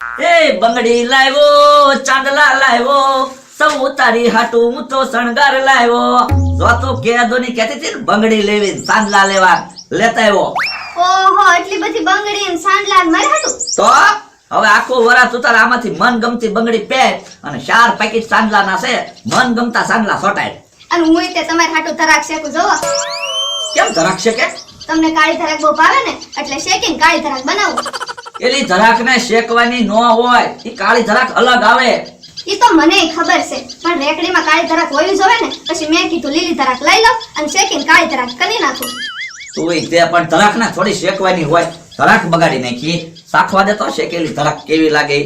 એ બંગડી લાવ્યો ચાંદલા લાવ્યો સૌ તારી હાટુ ઊંચો શણગાર લાવ્યો જો તો કેદોની કહેતી હતી બંગડી લેવી ચાંદલા લેવા. લેતા આવ્યો. ઓહો એટલી બધી બંગડી ને ચાંદલા મારે હાટુ? તો હવે આખો વરાત ઉતાર આમાંથી મન ગમતી બંગડી પહેર અને ચાર પેકેટ ચાંદલાના છે મન ગમતા ચાંદલા સોટાય. અને હું તે તમારે હાટુ ધરાક શેકું જોવો. કેમ ધરાક શેકે? તમને કાળી ધરાક બહુ ભાવે ને એટલે શેકીને કાળી ધરાક બનાવું. એલી ધરાક ને શેકવાની ન હોય એ કાળી ધરાક અલગ આવે. એ તો મને ખબર છે પણ રેકડીમાં કાળી ધરાક હોવી જોવે ને પછી મેં કીધું લીલી ધરાક લઈ લો અને શેકીને કાળી ધરાક કરી નાખું. તું તે પણ ધરાક ને થોડી શેકવાની હોય ધરાક બગાડી નાખી. સાખવા દે તો શેકેલી ધરાક કેવી લાગે?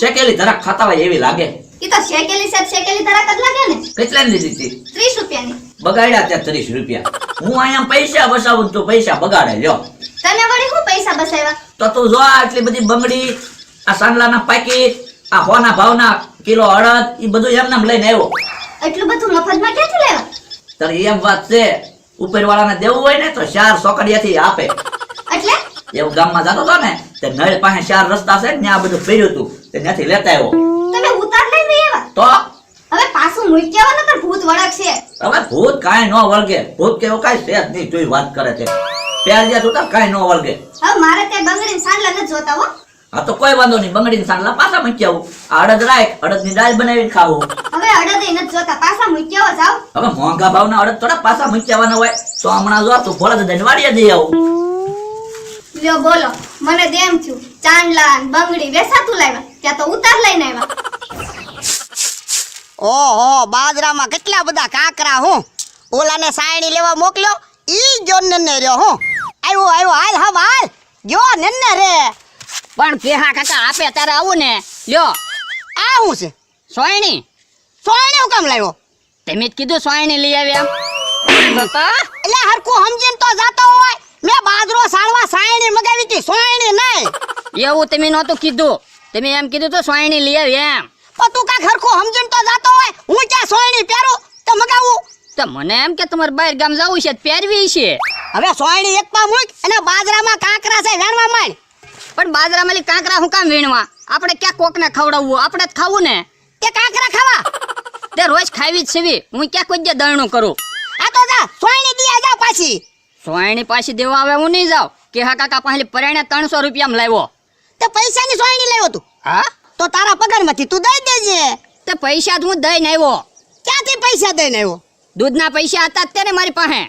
શેકેલી ધરાક ખાતા હોય એવી લાગે. એ તો શેકેલી સાહેબ શેકેલી ધરાક જ લાગે ને. કેટલાની લીધી હતી ત્રીસ રૂપિયાની. બગાડ્યા ત્યાં ત્રીસ રૂપિયા. હું અહીંયા પૈસા બસાવું તું પૈસા બગાડે લ્યો. તમે વળી હું પૈસા બસાવ્યા? તો તું જો આટલી બધી બંગડી આ સાંડલાના પાકીટ આ હોના ભાવના કિલો અડદ એ બધું એમ લઈને આવ્યો. એટલું બધું મફતમાં ક્યાંથી લેવા? તારે એમ વાત છે ઉપરવાળાને દેવું હોય ને તો ચાર સોકડિયાથી આપે. એટલે? એવું ગામમાં જતો હતો ને તે નળ પાસે ચાર રસ્તા છે ને આ બધું ફેર્યું હતું તે ત્યાંથી લેતા આવ્યો. તમે ઉતાર લઈ એવા? તો? હવે પાછું મૂકી આવો નકર ભૂત વળગશે. હવે ભૂત કાંઈ ન વળગે ભૂત કેવો કાંઈ છે જ નહીં જોઈ વાત કરે છે. પ્યાર જ્યાં જોતા કાંઈ ન વળગે. હવે મારે તે બંગડી ને સાંડલા નથી જોતા હો. હા તો કોઈ વાંધો નહીં બંગડીને સાંડલા પાછા મૂકી આવું. આ અડદ રાખ અડદની દાળ બનાવીને ખાવું. હવે અડદ નથી જોતા પાછા મૂકી આવો જાવ હવે મોંઘા ભાવના અડદ થોડા પાછા મૂકી આવવાના હોય. તો હમણાં જો તું ભોળા દાદાને વાડીએ જઈ આવું. લ્યો બોલો મને દેમ થયું. ચાંદલા ને બંગડી વેસાતું લાવ્યા ત્યાં તો ઉતાર લઈને આવ્યા. ઓહો બાજરામાં કેટલા બધા કાકરા હું? ઓલાને સાયણી લેવા મોકલ્યો ઈ જોન ને રહ્યો હું? આવ્યો આવ્યો હાલ હા હાલ. જો નન્ને રે. પણ કેહા કાકા આપે તારે આવું ને. લ્યો. આ હું છે? સોયણી. સોયણી હું કામ લાવ્યો? તમે જ કીધું સોયણી લઈ આવ્યા બાપા. એટલે હરખું સમજીને તો જાતો હોય. મેં બાજરો સાળવા સાયણી મગાવી હતી. સોયણી નહીં. એવું તમે નહોતું કીધું. તમે એમ કીધું તો સોયણી લઈ આવી એમ. પણ તું કાંઈક હરખું સમજીને તો જાતો હોય. હું ક્યાં સોયણી પહેરું? તો મગાવું. તો મને એમ કે તમારે બહાર ગામ જવું છે પહેરવી છે. હવે સોયણી એક પા મૂક અને બાજરામાં કાંકરા છે વેણવા માંડ. પણ બાજરામાં લી કાંકરા હું કામ વીણવા? આપણે ક્યાં કોકને ખવડાવવું? આપણે જ ખાવું ને. તે કાંકરા ખાવા. તે રોજ ખાવી જ સેવી હું ક્યાં કોઈ જે દરણું કરું? આ તો જા સોયણી દીયા જા પાછી. સોયણી પાછી દેવા આવે હું નહીં જાઉં. કે હા કાકા પહેલી પરાણે ત્રણસો રૂપિયામાં લાવ્યો. તે પૈસાની સોયણી લાવ્યો તું. હા? તો તારા પગારમાંથી તું દઈ દેજે. તે પૈસા જ હું દઈને આવ્યો. ક્યાંથી પૈસા દઈને આવ્યો? દૂધના પૈસા હતા અત્યારે મારી પાસે.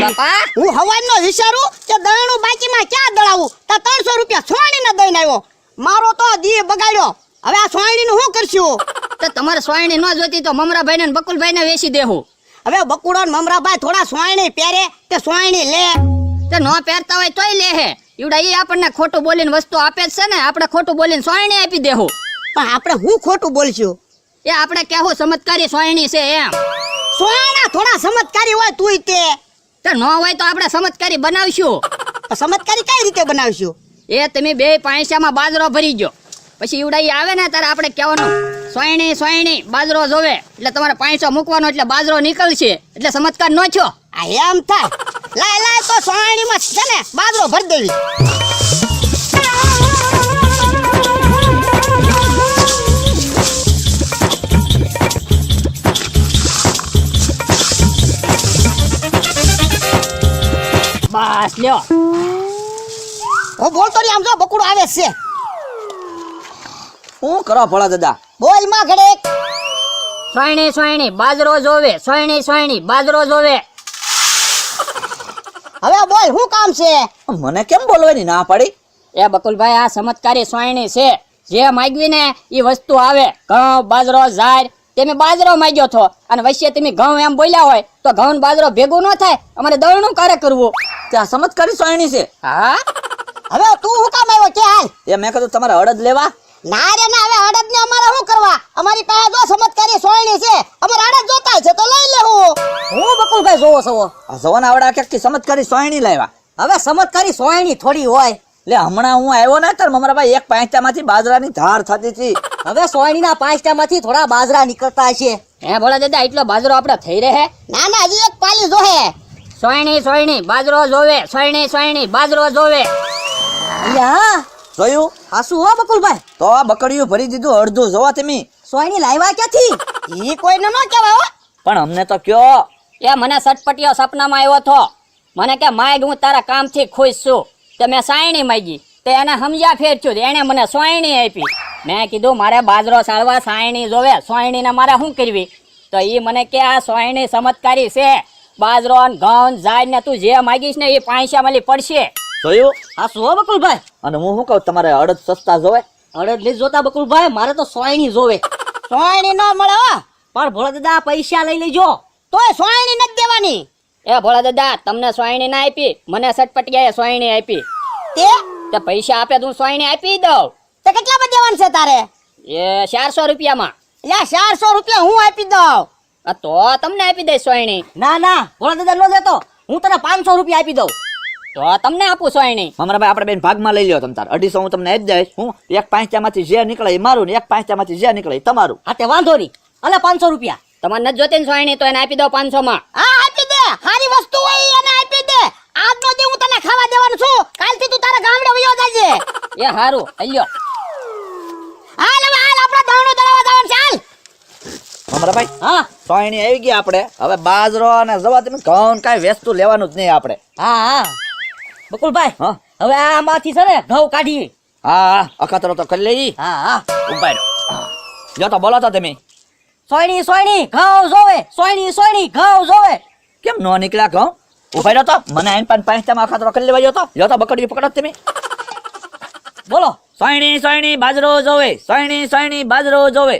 બાપા હું હવારનો વિચારું કે દળણું બાકીમાં ક્યાં દળાવું? તો ત્રણસો રૂપિયા સોયણીને દઈને આવ્યો. મારો તો દી બગાડ્યો. હવે આ સોયણીનું શું કરશું? તો તમારે સોયણી ન જોતી તો મમરાભાઈ ને બકુલભાઈ ને વેચી દેહું. હવે બકુડો ને મમરાભાઈ થોડા સોયણી પહેરે તે સોયણી લે? તે ન પહેરતા હોય તોય લે હે. ઈવડા એ આપણને ખોટું બોલીને વસ્તુ આપે છે ને આપણે ખોટું બોલીને સોયણી આપી દેહું. પણ આપણે હું ખોટું બોલશું? એ આપણે કેવું ચમત્કારી સોયણી છે એમ. સોયણા થોડા સમજકારી હોય તું તે. તો ન હોય તો આપણે ચમત્કારી બનાવશું. સમજકારી કઈ રીતે બનાવશું? એ તમે બે પૈસામાં બાજરો ભરી ગયો. પછી ઈવડા આવે ને ત્યારે આપણે કહેવાનું સોયણી સોયણી બાજરો જોવે. એટલે તમારે પાંચસો મૂકવાનો એટલે બાજરો નીકળશે. એટલે ચમત્કાર ન છો આ એમ થાય. લાય લાય તો સોયણીમાં છે ને બાજરો ભરી દેવી. બસ લ્યો. હું બોલતો નહીં આમ જો બકુડો આવે છે. હું કરો ભોળા દાદા? બોલમાં ઘડે સોયણી સોયણી બાજરો જોવે સોયણી સોયણી બાજરો જોવે. હવે બોલ શું કામ છે? મને કેમ બોલવાની ના પાડી? એ બકુલભાઈ આ ચમત્કારી સોયણી છે. જે માગવી ને એ વસ્તુ આવે. ઘઉં બાજરો ઝાડ તમે બાજરો માગ્યો છો અને વચ્ચે તમે ઘઉં એમ બોલ્યા હોય તો ઘઉં બાજરો ભેગું ન થાય. અમારે દળનું કાર્ય કરવું. ત્યાં ચમત્કારી સોયણી છે? હા? હવે તું શું કામ આવ્યો? કે હાલ? એ મેં કીધું તમારે અડદ લેવા? ના રે ના હવે અડદ ને અમારે શું કરવા? અમારી પાસે જો સમજકારી સોયણી છે અમારે અડદ જોતા છે તો લઈ લેવું. હું બકુલભાઈ જોવો છો? આ જવાન આવડા સમજ ચમત્કારી સોયણી લાવ્યા? હવે સમજકારી સોયણી થોડી હોય. એટલે હમણાં હું આવ્યો ને તાર મમરા ભાઈ એક પાંચટામાંથી બાજરાની ધાર થતી હતી. હવે સોયણીના પાંચટામાંથી થોડા બાજરા નીકળતા છે હે ભોળા દાદા એટલો બાજરો આપણે થઈ રહે? ના ના હજી એક પાલી જોહે. સોયણી સોયણી બાજરો જોવે. સોયણી સોયણી બાજરો જોવે. હા જોયું? હા શું હો બકુલભાઈ. તો આ બકડીયું ભરી દીધું અડધું. જોવા તમે. સોયની લાવ્યા ક્યાંથી? એ કોઈને ન કહેવાય હો. પણ અમને તો કયો. એ મને સટપટીયો સપનામાં આવ્યો હતો મને કે માય હું તારા કામથી ખુશ છું. તે મેં સાયણી માગી. તે એને સમજ્યા ફેર છું એણે મને સોયણી આપી. મેં કીધું મારે બાજરો સાળવા સાયણી જોવે. સોયણીને મારે શું કરવી? તો એ મને કે આ સોયણી ચમત્કારી છે. બાજરો ને ઘઉં જાય ને તું જે માગીશ ને એ પાંચા મળી પડશે. જોયું હા શું હો બકુલભાઈ? અને હું શું કહું તમારે અડદ સસ્તા જોવે? અડદ લઈ જોતા બકુલભાઈ. મારે તો સોયણી જોવે. સોયણી ન મળે પણ ભોળા દાદા પૈસા લઈ લેજો. તોય સોયણી નથી દેવાની. એ ભોળા દાદા તમને સોયણી ના આપી. મને સટપટિયાએ સોયણી આપી. તે? તે પૈસા આપે તું સોયણી આપી દઉં. તે કેટલામાં દેવાનું છે તારે? એ ચારસો રૂપિયામાં. એટલે ચારસો રૂપિયા હું આપી દઉં. આ તો તમને આપી દઈશ સોયણી. ના ના ભોળા દાદા નો દેતો. હું તને પાંચસો રૂપિયા આપી દઉં. તો તમને આપું સોયણી. મમરાભાઈ આપણે બેન ભાગમાં લઈ લ્યો તમ તાર. અઢીસો હું તમને આપી દઈશ. હું એક પાંચટામાંથી જે નીકળે એ મારું ને એક પાંચટામાંથી જે નીકળે એ તમારું. હા તે વાંધો નહીં. અલે પાંચસો રૂપિયા. તમારે નથી જોતી ને સોયણી તો એને આપી દો પાંચસો માં હા આપી સારી વસ્તુ હોય એને આપી દે. આજનો દી હું તને ખાવા દેવાનું છું. કાલથી તું તારા ગામડે વયો જજે. એ હારું અલ્યો હાલ હવે હાલ આપણે દાણો દળાવા જવાનું ચાલ અમારા ભાઈ હા. સોયણી આવી ગઈ આપણે. હવે બાજરો અને જવા તમે ઘઉં કાંઈ વેસ્તુ લેવાનું જ નહીં આપણે. હા હા. બકુલભાઈ હા. હવે આમાંથી છે ને ઘઉં કાઢી હા હા. અખાતરો તો કરી લઈ હા હા. ઉપાય જો તો બોલો તો તમે. સોયણી સોયણી ઘઉં જોવે. સોયણી સોયણી ઘઉં જોવે. કેમ ન નીકળ્યા કહો ઊભા રહ્યો તો. મને આઈન પાંચ પાંચટામાં અખાતરો કરી લેવા જતો જો તો બકડી પકડો તમે. બોલો. સોયણી સોયણી બાજરો જોવે. સોયણી સોયણી બાજરો જોવે.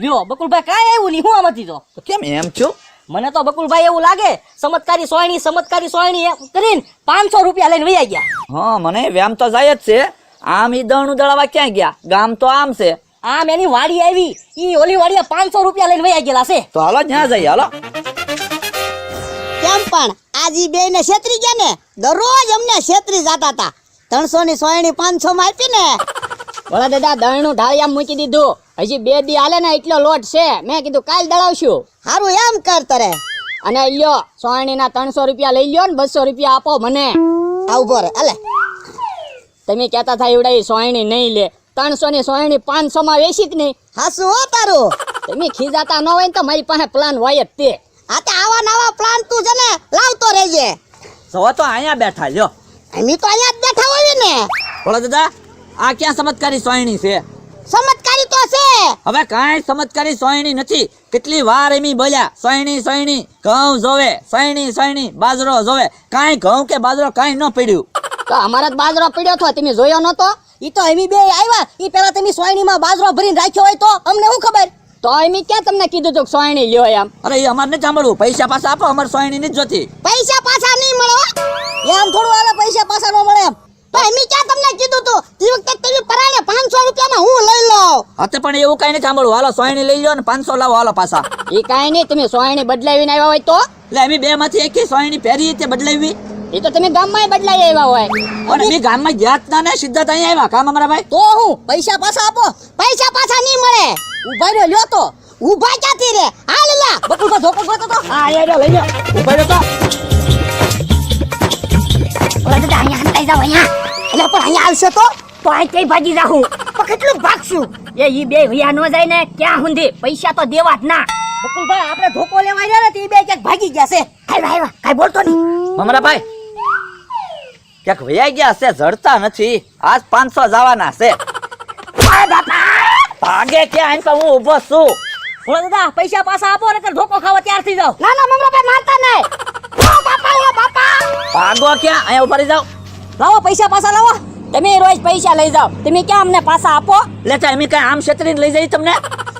લ્યો બકુલભાઈ કાંઈ આવ્યું નહીં. હું આમાંથી તો? તો કેમ એમ છો? મને તો બકુલભાઈ એવું લાગે ચમત્કારી સોયણી ચમત્કારી સોયણી કરીને પાંચસો રૂપિયા લઈને વૈયા ગયા. હા મને વ્યામ તો જાય જ છે. આમ ઈ દણું દળાવા ક્યાં ગયા? ગામ તો આમ છે. આમ એની વાડી આવી. ઈ ઓલી વાડીએ પાંચસો રૂપિયા લઈને વૈયા ગયેલા છે. તો હાલો ત્યાં જઈએ હાલો. પણ આજી બે ને છેતરી ગયા ને દરરોજ અમને છેતરી જતા હતા. ત્રણસો ની સોયણી પાંચસો માં આપી ને. ભોળા દાદા દળનું ઢાળિયા મૂકી દીધું. હજી બે દી હાલે ને એટલો લોટ છે. મેં કીધું કાલ દળાવશું. સારું એમ કર તારે. અને લ્યો સોયણીના ત્રણસો રૂપિયા લઈ લ્યો ને બસો રૂપિયા આપો મને. આવું પર અલે તમે કહેતા થાય એવડા ઈ સોયણી નહીં લે. ત્રણસો ની સોયણી પાંચસો માં વેચી જ નહીં? હાસુ હો તારું. તમે ખીજાતા ન હોય ને તો મારી પાસે પ્લાન હોય જ તે. આ તે આવા નવા પ્લાન તું છે ને લાવતો રહેજે. જો તો અહીંયા બેઠા લ્યો. અમે તો અહીંયા જ બેઠા હોય ને. બોલો દાદા આ ક્યાં ચમત્કારી સોયણી છે? ચમત્કારી તો છે. હવે કાંઈ ચમત્કારી સોયણી નથી. કેટલી વાર એમી બોલ્યા સોયણી સોયણી ઘઉં જોવે સોયણી સોયણી બાજરો જોવે. કાંઈ ઘઉં કે બાજરો કાંઈ ન પડ્યું. તો અમારા બાજરો પીડ્યો હતો તમે જોયો નતો ઈ તો એમી બે આવ્યા ઈ પેલા તમે સોયણીમાં બાજરો ભરીને રાખ્યો હોય તો અમને શું ખબર? તો એમ ક્યાં તમને કીધું તું સોયણી લ્યો એમ? અરે એ અમારે નથી સાંભળવું. પૈસા પાછા આપો અમારે સોયણી નથી. જોતી પૈસા પાછા નહીં મળો એમ થોડું હાલે પૈસા પાછા ન મળે એમ. તો એમ ક્યાં તમને કીધું તું? ઈ વખતે તમે પરાણે પાંચસો રૂપિયામાં હું લઈ લઉં? હાથે પણ એવું કાંઈ નથી સાંભળવું. હાલો સોયણી લઈ લો ને પાંચસો લાવો હાલો પાછા. એ કાંઈ નહીં તમે સોયણી બદલાવીને આવ્યા હોય તો? એટલે એમ બે માંથી એક સોયણી પહેરી તે બદલાવી. એ તો તમે ગામમાં બદલાઈ આવ્યા હોય. અને અમે ગામમાં ગયા જ ના ને સીધા ત્યાં આવ્યા. કામ અમારા ભાઈ? તો હું? પૈસા પાછા આપો. પૈસા પાછા નહીં મળે. ઊભા રહ્યો લ્યો તો. ઊભા ક્યાંથી રે? હાલ લા બકુલભાઈ ધોકો ગોતો તો. હા રહ્યો, લઈ લો ઊભા રહ્યો તો. ઓલા દાદા અહીંયા હંતાઈ જાવ અહીંયા. એટલે પણ અહીંયા આવશે તો? તો આ કઈ ભાગી જાહું પણ કેટલું ભાગશું? એ ઈ બે ભૈયા નો જાય ને ક્યાં સુધી પૈસા તો દેવા જ ના. બકુલભાઈ આપણે ધોકો લેવા ગયા ને તે બે ક્યાંક ભાગી ગયા છે. આવ્યા આવ્યા કાઈ બોલતો નહીં. મમરા ભાઈ ક્યાંક વયા ગયા છે જડતા નથી. આજ પાંચસો જવાના છે. ભાગે ક્યાં? આઈને પણ હું ઊભો છું. ઓલા દાદા પૈસા પાછા આપો ને ધોકો ખાવા તૈયાર થઈ જાવ ના ના મમરાભાઈ મારતા નહીં. ઓ બાપા ઓ બાપા! ભાગો ક્યાં? અહીંયા ઊભા રહી જાઓ. લાવો પૈસા પાછા લાવો. તમે રોજ પૈસા લઈ જાઓ. તમે ક્યાં અમને પાછા આપો? લેતા અમે કઈ આમ છેતરીને લઈ જઈ તમને?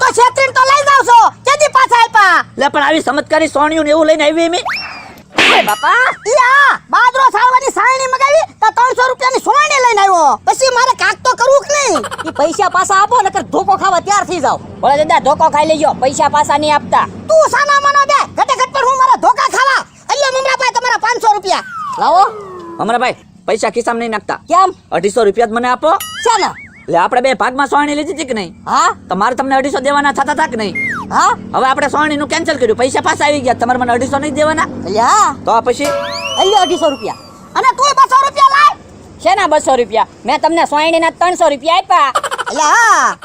તો છેતરીને તો લઈ જાવ છો કેદી પાછા આપ્યા. લે પણ આવી ચમત્કારી સોણિયું ને એવું લઈને આવી અમે એ બાપા! યા બાદરો સાળવાની સાયણી મગાવી તો 300 રૂપિયાની સોયણી લઈને આવ્યો. પછી મારે કાક તો કરવું કે નહીં? ઈ પૈસા પાછા આપો નકર ધોકો ખાવા તૈયાર થઈ જાવ ભોળા દાદા ધોકો ખાઈ લેજો. પૈસા પાછા નહીં આપતા. તું સાના માનો બે ઘટે ઘટ પર હું મારા ધોકા ખાવા. અલ્યો મમરાભાઈ તમારા 500 રૂપિયા. લાવો. મમરાભાઈ ભાઈ પૈસા ખિસ્સામાં નહીં નાખતા. કેમ? અઢીસો રૂપિયા જ મને આપો. ચાલો એટલે આપણે બે ભાગમાં સોણી લીધી હતી કે નહીં? હા? તમારે તમને અઢીસો દેવાના થતા હતા કે નહીં? હા? હવે આપણે સોની નું કેન્સલ કર્યું. પૈસા પાછા આવી ગયા. તમારે મને અઢીસો નહીં દેવાના? અલ્યા. તો પછી? અલ્યો અઢીસો રૂપિયા. અને તું બસો રૂપિયા લાવ શેના બસો રૂપિયા? મેં તમને સોયણીના ત્રણસો રૂપિયા આપ્યા. અલ્યા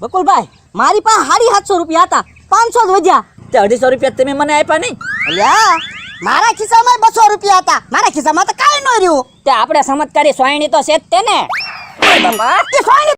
બકુલભાઈ મારી પાસે સાડી સાતસો રૂપિયા હતા. પાંચસો જ વધ્યા. તે અઢીસો રૂપિયા તમે મને આપ્યા નહીં? અલ્યા મારા ખિસ્સામાં બસો રૂપિયા હતા. મારા ખિસ્સામાં તો કાંઈ ન રહ્યું. તે આપણે ચમત્કારી સોયણી તો છે જ તે ને એ સોયણી